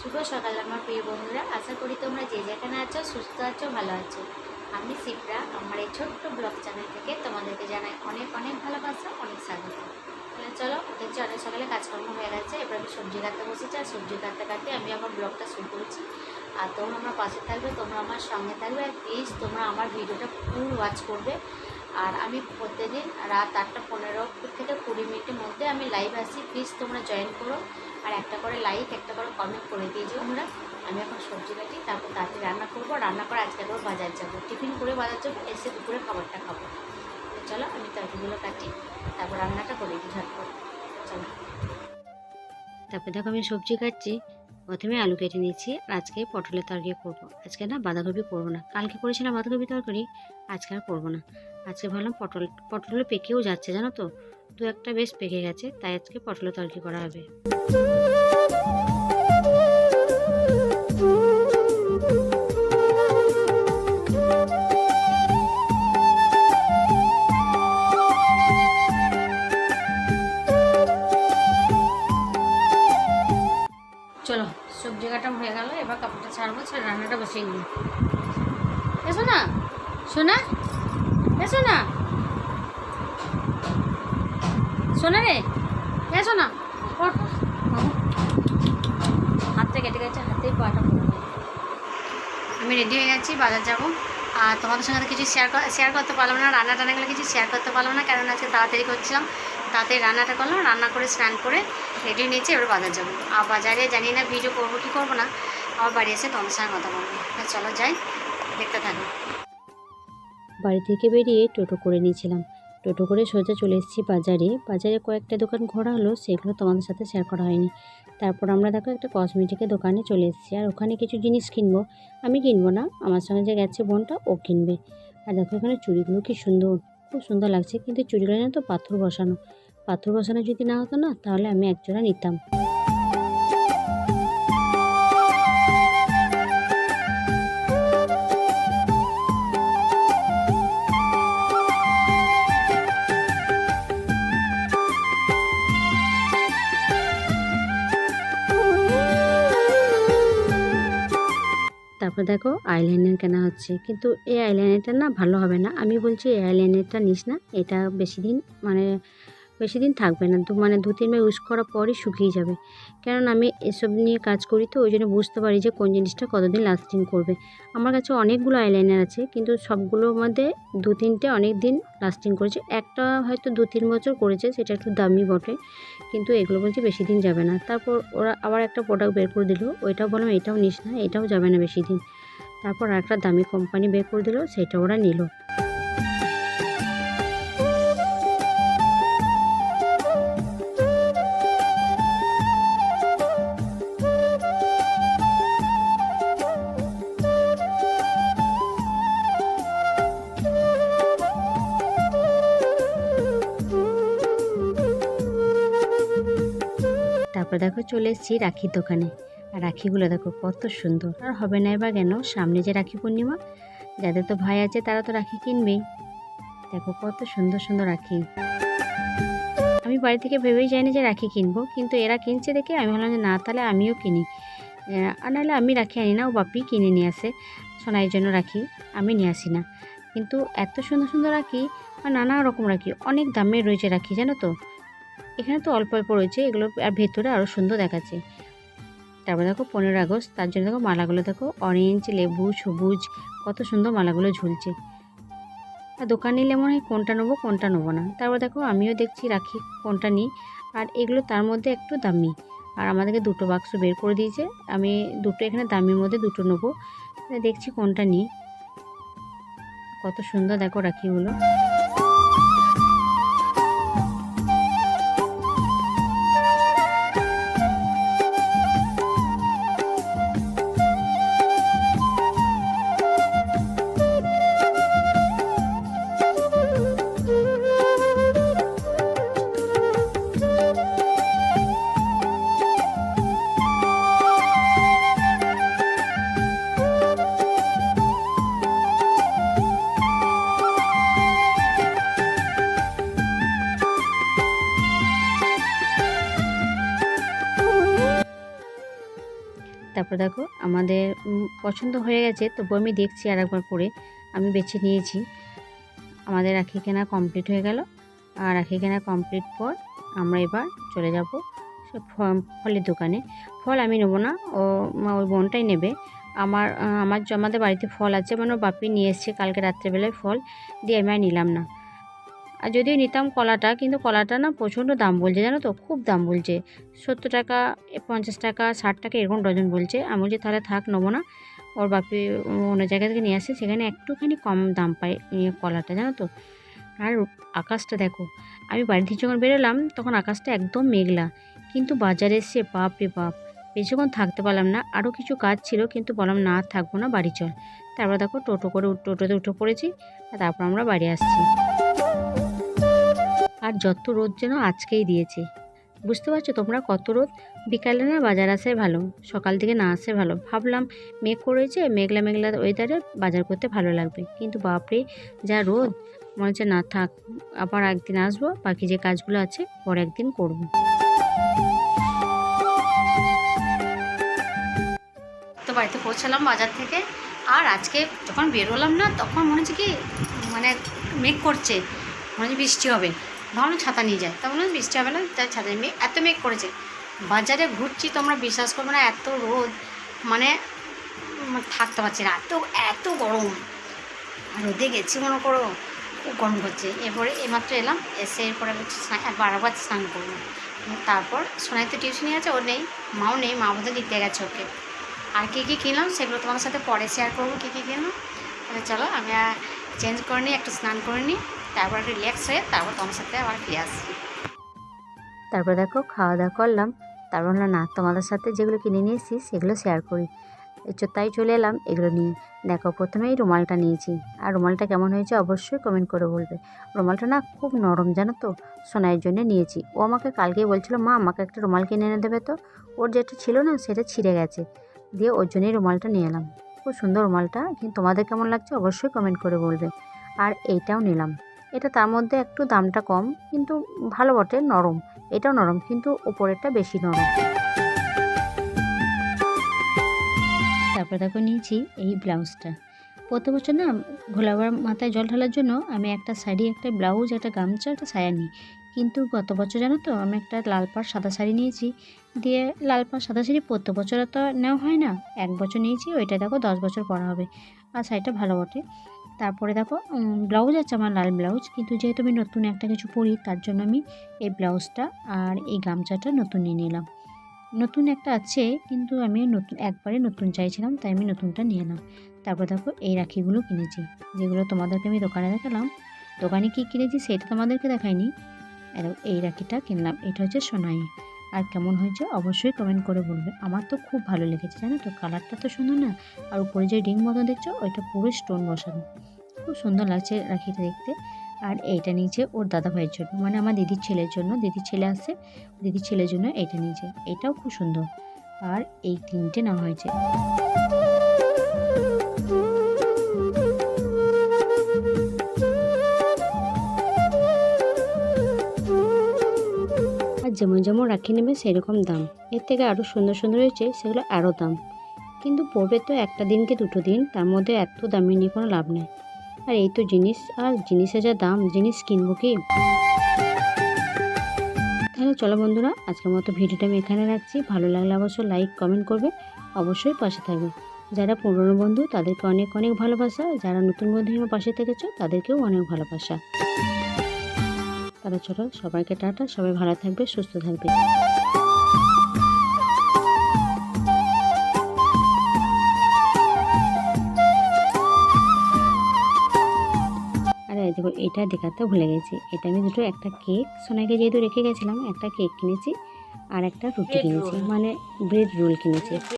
শুভ সকাল আমার প্রিয় বন্ধুরা। আশা করি তোমরা যে যেখানে আছো, সুস্থ আছো, ভালো আছো। আমি শিপ্রা, আমার এই ছোট্ট ব্লগ চ্যানেল থেকে তোমাদেরকে জানাই অনেক অনেক ভালোবাসা, অনেক স্বাগত। তাহলে চলো দেখছি অনেক সকালে কাজকর্ম হয়ে গেছে, এবার আমি সবজি কাটতে বসেছি, আর সবজি কাটতে কাটতে আমি আমার ব্লগটা শুরু করেছি। আর তোমরা আমার পাশে থাকবে, তোমরা আমার সঙ্গে থাকবে, আর প্লিজ তোমরা আমার ভিডিওটা ফুল ওয়াচ করবে। আর আমি প্রত্যেকদিন রাত আটটা পনেরো থেকে কুড়ি মিনিটের মধ্যে আমি লাইভ আসি। প্লিজ তোমরা জয়েন করো আর একটা করে লাইক একটা করে কমেন্ট করে দিয়ে দিয়েছ তোমরা। আমি এখন সবজি কাটি, তারপর তাড়াতাড়ি রান্না করব। রান্না করে আজকে আবার বাজার যাব। টিফিন করে বাজার যাব, এসে দুপুরে খাবারটা খাব। চলো, আমি তরকারিগুলো কাটি, তারপর রান্নাটা করে দিই ঝটপট। চলো। তারপর দেখো আমি সবজি কাটছি। প্রথমে আলু কেটে নিয়েছি, আজকে পটলের তরকারি করব। আজকে না বাঁধাকপি করব না। কালকে করেছিলাম বাঁধাকপি তরকারি, আজকে আর করব না। আজকে ভাবলাম পটল পটলগুলো পেকেও যাচ্ছে, জানো তো? দু একটা বেশ পেকে গেছে, তাই আজকে পটলের তরকারি করা হবে। কাটা হয়ে গেল, এবার কাপড়টা ছাড়বো, ছেড়ে রান্নাটা বসিয়ে দিই এসো না সোনা এসো না সোনা রে এসো না। হাতটা কেটে গেছে, হাতেই পাটা আমি রেডি হয়ে গেছি, বাজার যাব। তোমাদের সঙ্গে কিছু শেয়ার শেয়ার করতে পারলাম না, রান্না টান্নাগুলো কিছু শেয়ার করতে পারলাম না কারণ আজকে তাড়াতাড়ি করছিলাম। তাড়াতাড়ি রান্নাটা করলাম, রান্না করে স্নান করে রেডি নিয়েছি, এবার বাজার যাব। আর বাজারে জানি না ভিডিও করব কি করব না আবার বাড়ি এসে তোমাদের সঙ্গে কথা বলব। চলো যাই, দেখতে থাকো। বাড়ি থেকে বেরিয়ে টোটো করে নিয়েছিলাম। টোটো করে সোজা চলে এসেছি বাজারে। বাজারে কয়েকটা দোকান ঘোরা হলো, সেগুলো তোমাদের সাথে শেয়ার করা হয়নি। তারপর আমরা দেখো একটা কসমেটিকের দোকানে চলে এসেছি। আর ওখানে কিছু জিনিস কিনবো। আমি কিনবো না, আমার সঙ্গে যে গেছে বোনটা, ও কিনবে। আর দেখো এখানে চুড়িগুলো কি সুন্দর, খুব সুন্দর লাগছে। কিন্তু চুড়িগুলো না তো, পাথর বসানো। পাথর বসানো যদি না হতো না, তাহলে আমি একজোড়া নিতাম। দেখো আইলাইনার কেনা হচ্ছে। কিন্তু এই আইলাইনারটা না ভালো হবে না। আমি বলছি এই আইলাইনারটা নিস না। এটা বেশি দিন মানে বেশি দিন থাকবে না। দু মানে দু তিনবার ইউজ করার পরই শুকিয়ে যাবে। কারণ আমি এসব নিয়ে কাজ করি তো, ওই জন্য বুঝতে পারি যে কোন জিনিসটা কতদিন লাস্টিং করবে। আমার কাছে অনেকগুলো আইলাইনার আছে, কিন্তু সবগুলোর মধ্যে দু তিনটে অনেক দিন লাস্টিং করেছে। একটা হয়তো দু তিন বছর করেছে, সেটা একটু দামি বটে, কিন্তু এগুলো বলছে বেশি দিন যাবে না। তারপর ওরা আবার একটা প্রোডাক্ট বের করে দিল, ওইটাও বললাম এটাও নিস না, এটাও যাবে না বেশি দিন তারপর একটা দামি কোম্পানি বের করে দিল সেটা ওরা নিল। দেখো চলে এসেছি রাখির দোকানে। আর রাখিগুলো দেখো কত সুন্দর। আর হবে না এবার কেন? সামনে যে রাখি পূর্ণিমা, যাদের তো ভাই আছে তারা তো রাখি কিনবেই দেখো কত সুন্দর সুন্দর রাখি। আমি বাড়ি থেকে ভেবেই যাইনি যে রাখি কিনবো, কিন্তু এরা কিনছে দেখে আমি ভাবলাম যে না, তাহলে আমিও কিনি। আর নাহলে আমি রাখি আনি না, ও বাপি কিনে নিয়ে আসে, সোনাইয়ের জন্য রাখি আমি নিয়ে আসি না। কিন্তু এত সুন্দর সুন্দর রাখি, আর নানা রকম রাখি, অনেক দামের রয়েছে রাখি, জানো তো? এখানে তো অল্প অল্প রয়েছে, এগুলো আর ভেতরে আরও সুন্দর দেখাচ্ছে। তারপর দেখো পনেরো আগস্ট, তার জন্য দেখো মালাগুলো দেখো অরেঞ্জ লেবু, সবুজ, কত সুন্দর মালাগুলো ঝুলছে। আর দোকান নিলে মনে হয় কোনটা নেব কোনটা নেব না। তারপর দেখো আমিও দেখছি, রাখি কোনটা নিই। আর এগুলো তার মধ্যে একটু দামি। আর আমাদেরকে দুটো বাক্স বের করে দিয়েছে। আমি দুটো এখানে দামির মধ্যে দুটো নেব। দেখছি কোনটা নিই। কত সুন্দর দেখো রাখিগুলো। তারপর দেখো আমাদের পছন্দ হয়ে গেছে, তবু আমি দেখছি আর একবার করে। আমি বেছে নিয়েছি। আমাদের রাখি কেনা কমপ্লিট হয়ে গেল। আর রাখি কেনা কমপ্লিট পর আমরা এবার চলে যাব ফলের দোকানে। ফল আমি নেব না, ও ওই বোনটাই নেবে। আমার আমার আমাদের বাড়িতে ফল আছে মানে বাপি নিয়ে এসছে কালকে রাত্রেবেলায় ফল। দিয়ে আমি আর নিলাম না। আর যদিও নিতাম কলাটা, কিন্তু কলাটা না প্রচণ্ড দাম বলছে, জানো তো? খুব দাম বলছে। সত্তর টাকা, পঞ্চাশ টাকা, ষাট টাকা, এরকম ডজন বলছে। আমি বলছি, তাহলে থাক, নেব না। ওর বাপি অন্য জায়গা থেকে নিয়ে আসে, সেখানে একটুখানি কম দাম পায় কলাটা, জানো তো? আর আকাশটা দেখো, আমি বাড়ি থেকে যখন বেরোলাম, তখন আকাশটা একদম মেঘলা। কিন্তু বাজারে এসে বাপ রে বাপ, বেশিক্ষণ থাকতে পারলাম না। আরও কিছু কাজ ছিল, কিন্তু বললাম, না, থাকব না, বাড়ি চল। তারপর দেখো, টোটো করে টোটোতে উঠে পড়েছি, আর তারপর আমরা বাড়ি আসছি। আর যত রোদ যেন আজকেই দিয়েছে। বুঝতে পারছ তোমরা কত রোদ? বিকালে না বাজার আসাই ভালো, সকাল থেকে না আসে ভালো। ভাবলাম মেঘ করেছে, মেঘলা মেঘলা ওয়েদারে বাজার করতে ভালো লাগবে। কিন্তু বাপরে, যা রোদ, মনে হচ্ছে না থাক, আবার একদিন আসব, বাকি যে কাজগুলো আছে, পরে একদিন করব। তো বাড়িতে পৌঁছালাম বাজার থেকে, আর আজকে যখন বেরোলাম না, তখন মনে হচ্ছে কি মানে মেঘ করছে, মনে হচ্ছে বৃষ্টি হবে। ভাবলাম ছাতা নিয়ে যায় তা বললাম, বৃষ্টি হবে না, তাই ছাতা নিয়ে এত মেঘ করেছে। বাজারে ঘুরছি তোমরা বিশ্বাস করবে না, এত রোদ মানে থাকতে পারছি না। এত এত গরম। রোদে গেছি, মনে করো, খুব গরম করছে। এরপরে এইমাত্র এলাম, এসে এরপরে হচ্ছে স্নান- করব। তারপর সোনাই তো টিউশনই আছে ও নেই, মাও নেই, মা বোধহয় দিতে গেছে ওকে। আর কী কী কিনলাম সেগুলো তোমার সাথে পরে শেয়ার করব, কী কী কিনলাম। তাহলে চলো, আমি চেঞ্জ করে নিই, একটু স্নান করে নিই। তারপর রিল্যাক্স হয়ে তারপর তোমার সাথে আবার ফিরে আসছি। তারপর দেখো, খাওয়া দাওয়া করলাম। তারপর বললাম, না, তোমাদের সাথে যেগুলো কিনে নিয়ে এসেছি সেগুলো শেয়ার করি। তাই চলে এলাম, এগুলো নিয়ে। দেখো প্রথমেই রুমালটা নিয়েছি। আর রুমালটা কেমন হয়েছে অবশ্যই কমেন্ট করে বলবে। রুমালটা না খুব নরম, জানো তো? সোনাইয়ের জন্য নিয়েছি। ও আমাকে কালকেই বলছিল, মা, আমাকে একটা রুমাল কিনে এনে দেবে তো? ওর যেটা ছিল না, সেটা ছিঁড়ে গেছে। দিয়ে ওর জন্যই রুমালটা নিয়ে এলাম। খুব সুন্দর রুমালটা। কিন্তু তোমাদের কেমন লাগছে অবশ্যই কমেন্ট করে বলবে। আর এইটাও নিলাম। এটা তার মধ্যে একটু দামটা কম, কিন্তু ভালো বটে, নরম। এটাও নরম, কিন্তু উপরেরটা বেশি নরম। তারপরে দেখো নিয়েছি এই ব্লাউজটা। প্রতি বছর না ভোলাবার মাথায় জল ঢালার জন্য আমি একটা শাড়ি, একটা ব্লাউজ, একটা গামছা, একটা সায়া নিই। কিন্তু গত বছর জানো তো আমি একটা লাল পাড়, সাদা শাড়ি নিয়েছি। দিয়ে লাল পাড়, সাদা শাড়ি প্রত্যেক বছর তো নেওয়া হয় না। এক বছর নিয়েছি, ওইটা দেখো দশ বছর পরা হবে। আর শাড়িটা ভালো বটে। তারপরে দেখো ব্লাউজ আছে আমার লাল ব্লাউজ কিন্তু যেহেতু আমি নতুন একটা কিছু পরি, তার জন্য আমি এই ব্লাউজটা আর এই গামছাটা নতুন নিয়ে নিলাম। নতুন একটা আছে, কিন্তু আমি নতুন, একবারে নতুন চাইছিলাম, তাই আমি নতুনটা নিয়ে এলাম। তারপর দেখো, এই রাখিগুলো কিনেছি, যেগুলো তোমাদেরকে আমি দোকানে দেখালাম। দোকানে কী কিনেছি, সেটা তোমাদেরকে দেখাইনি। এই এই রাখিটা কিনলাম, এটা হচ্ছে সোনাই। আর কেমন হয়েছে অবশ্যই কমেন্ট করে বলবে। আমার তো খুব ভালো লেগেছে, জানো তো? কালারটা তো সুন্দর না? আর উপরে যে রিং মতো দেখছ, ওইটা পুরো স্টোন বসানো। খুব সুন্দর লাগছে রাখিটা দেখতে। আর এইটা নিয়েছে ওর দাদা ভাইয়ের জন্য মানে আমার দিদির ছেলের জন্য। দিদির ছেলে আছে, দিদির ছেলের জন্য এটা নিয়েছে। এটাও খুব সুন্দর। আর এই তিনটে নেওয়া হয়েছে। যেমন যেমন রাখি নেবে, সেরকম দাম। এর থেকে আরও সুন্দর সুন্দর হয়েছে, সেগুলো আরও দাম। কিন্তু পড়বে তো একটা দিন কি দুটো দিন, তার মধ্যে এত দামি নিয়ে কোনো লাভ নেই। আর এই তো জিনিস, আর জিনিসের যা দাম, জিনিস কিনবো কি? তাহলে চলো বন্ধুরা, আজকের মতো ভিডিওটা আমি এখানে রাখছি। ভালো লাগলে অবশ্যই লাইক কমেন্ট করবে। অবশ্যই পাশে থাকবে। যারা পুরনো বন্ধু, তাদেরকে অনেক অনেক ভালোবাসা। যারা নতুন বন্ধু আমার পাশে থেকেছো, তাদেরকেও অনেক ভালোবাসা। তাহলে চলো সবাইকে টাটা সবাই ভালো থাকবে সুস্থ থাকবে। আর দেখো এটা দেখাতে ভুলে গেছি। এটা আমি দুটো একটা কেক সোনাকে যেহেতু রেখে গেছিলাম একটা কেক কিনেছি আর একটা রুটি কিনেছি। মানে ব্রেড রোল কিনেছি।